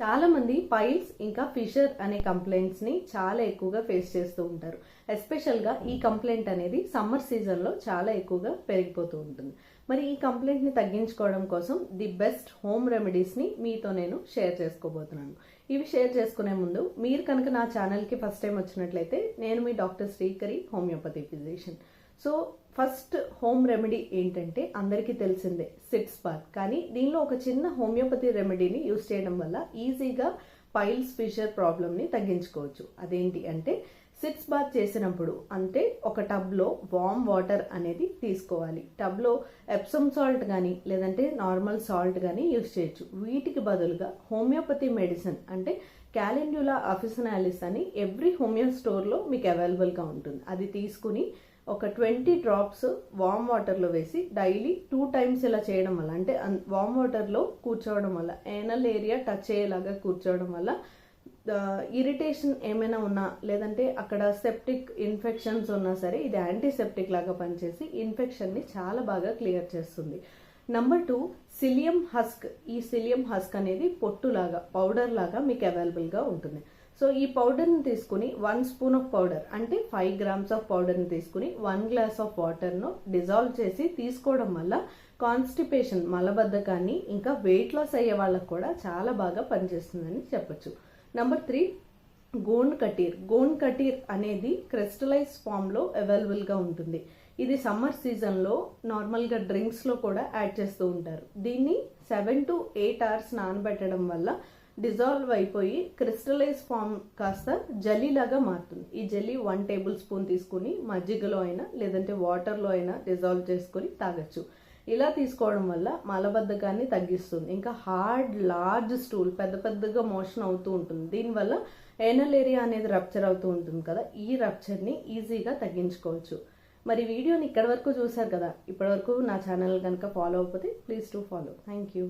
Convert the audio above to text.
చాలా మంది పైల్స్ ఇంకా ఫిషర్ అనే కంప్లైంట్స్ని చాలా ఎక్కువగా ఫేస్ చేస్తూ ఉంటారు. ఎస్పెషల్గా ఈ కంప్లైంట్ అనేది సమ్మర్ సీజన్లో చాలా ఎక్కువగా పెరిగిపోతూ ఉంటుంది. మరి ఈ కంప్లైంట్ని తగ్గించుకోవడం కోసం ది బెస్ట్ హోమ్ రెమెడీస్ని మీతో నేను షేర్ చేసుకోబోతున్నాను. ఇవి షేర్ చేసుకునే ముందు మీరు కనుక నా ఛానల్కి ఫస్ట్ టైం వచ్చినట్లయితే నేను మీ doctor Srikari homeopathy physician. So first home remedy ఏంటంటే అందరికీ తెలిసిందే సిట్స్ బార్ కానీ దీనిలో ఒక చిన్న హోమియోపతి రెమెడీని యూస్ చేయడం వల్ల ఈజీగా పైల్స్ ఫిషర్ ప్రాబ్లమ్ని తగ్గించుకోవచ్చు. అదేంటి అంటే సిట్స్ బాత్ చేసినప్పుడు అంటే ఒక టబ్లో వామ్ వాటర్ అనేది తీసుకోవాలి. టబ్లో ఎప్సమ్ సాల్ట్ కానీ లేదంటే నార్మల్ సాల్ట్ కానీ యూస్ చేయొచ్చు. వీటికి బదులుగా హోమియోపతి మెడిసిన్ అంటే క్యాలెండ్యులా అఫిసనాలిస్ అని ఎవ్రీ హోమియో స్టోర్లో మీకు అవైలబుల్గా ఉంటుంది. అది తీసుకుని ఒక ట్వంటీ డ్రాప్స్ వామ్ వాటర్లో వేసి డైలీ టూ టైమ్స్ ఇలా చేయడం వల్ల అంటే వామ్ వాటర్లో కూర్చోవడం వల్ల ఏనల్ ఏరియా టచ్ అయ్యేలాగా కూర్చోవడం వల్ల ఇరిటేషన్ ఏమైనా ఉన్నా లేదంటే అక్కడ సెప్టిక్ ఇన్ఫెక్షన్స్ ఉన్నా సరే ఇది యాంటీసెప్టిక్ లాగా పనిచేసి ఇన్ఫెక్షన్ని చాలా బాగా క్లియర్ చేస్తుంది. నంబర్ టూ సిలియం హస్క్ ఈ సిలియం హస్క్ అనేది పొట్టులాగా పౌడర్ లాగా మీకు అవైలబుల్గా ఉంటుంది. సో ఈ పౌడర్ని తీసుకుని వన్ స్పూన్ ఆఫ్ పౌడర్ అంటే ఫైవ్ గ్రామ్స్ ఆఫ్ పౌడర్ని తీసుకుని వన్ గ్లాస్ ఆఫ్ వాటర్ను డిజాల్వ్ చేసి తీసుకోవడం వల్ల కాన్స్టిపేషన్ మలబద్ధకాన్ని ఇంకా వెయిట్ లాస్ అయ్యే వాళ్ళకు కూడా చాలా బాగా పనిచేస్తుందని చెప్పచ్చు. Number three gond katira. Gonna katira అనేది క్రిస్టలైజ్ ఫామ్లో అవైలబుల్గా ఉంటుంది. ఇది సమ్మర్ సీజన్లో నార్మల్గా డ్రింక్స్లో కూడా యాడ్ చేస్తూ ఉంటారు. దీన్ని సెవెన్ టు ఎయిట్ అవర్స్ నానబెట్టడం వల్ల డిజాల్వ్ అయిపోయి క్రిస్టలైజ్ ఫామ్ కాస్త జల్లీలాగా మారుతుంది. ఈ జల్లీ వన్ టేబుల్ స్పూన్ తీసుకుని మజ్జిగలో అయినా లేదంటే వాటర్లో అయినా డిజాల్వ్ చేసుకొని తాగొచ్చు. ఇలా తీసుకోవడం వల్ల మలబద్ధకాన్ని తగ్గిస్తుంది. ఇంకా హార్డ్ లార్జ్ స్టూల్ పెద్ద పెద్దగా మోషన్ అవుతూ ఉంటుంది. దీనివల్ల ఏనల్ ఏరియా అనేది రప్చర్ అవుతూ ఉంటుంది కదా. ఈ రప్చర్ని ఈజీగా తగ్గించుకోవచ్చు. మరి వీడియోని ఇక్కడ వరకు చూసారు కదా? ఇప్పటివరకు నా ఛానల్ కనుక ఫాలో అయిపోతే please to follow. Thank you.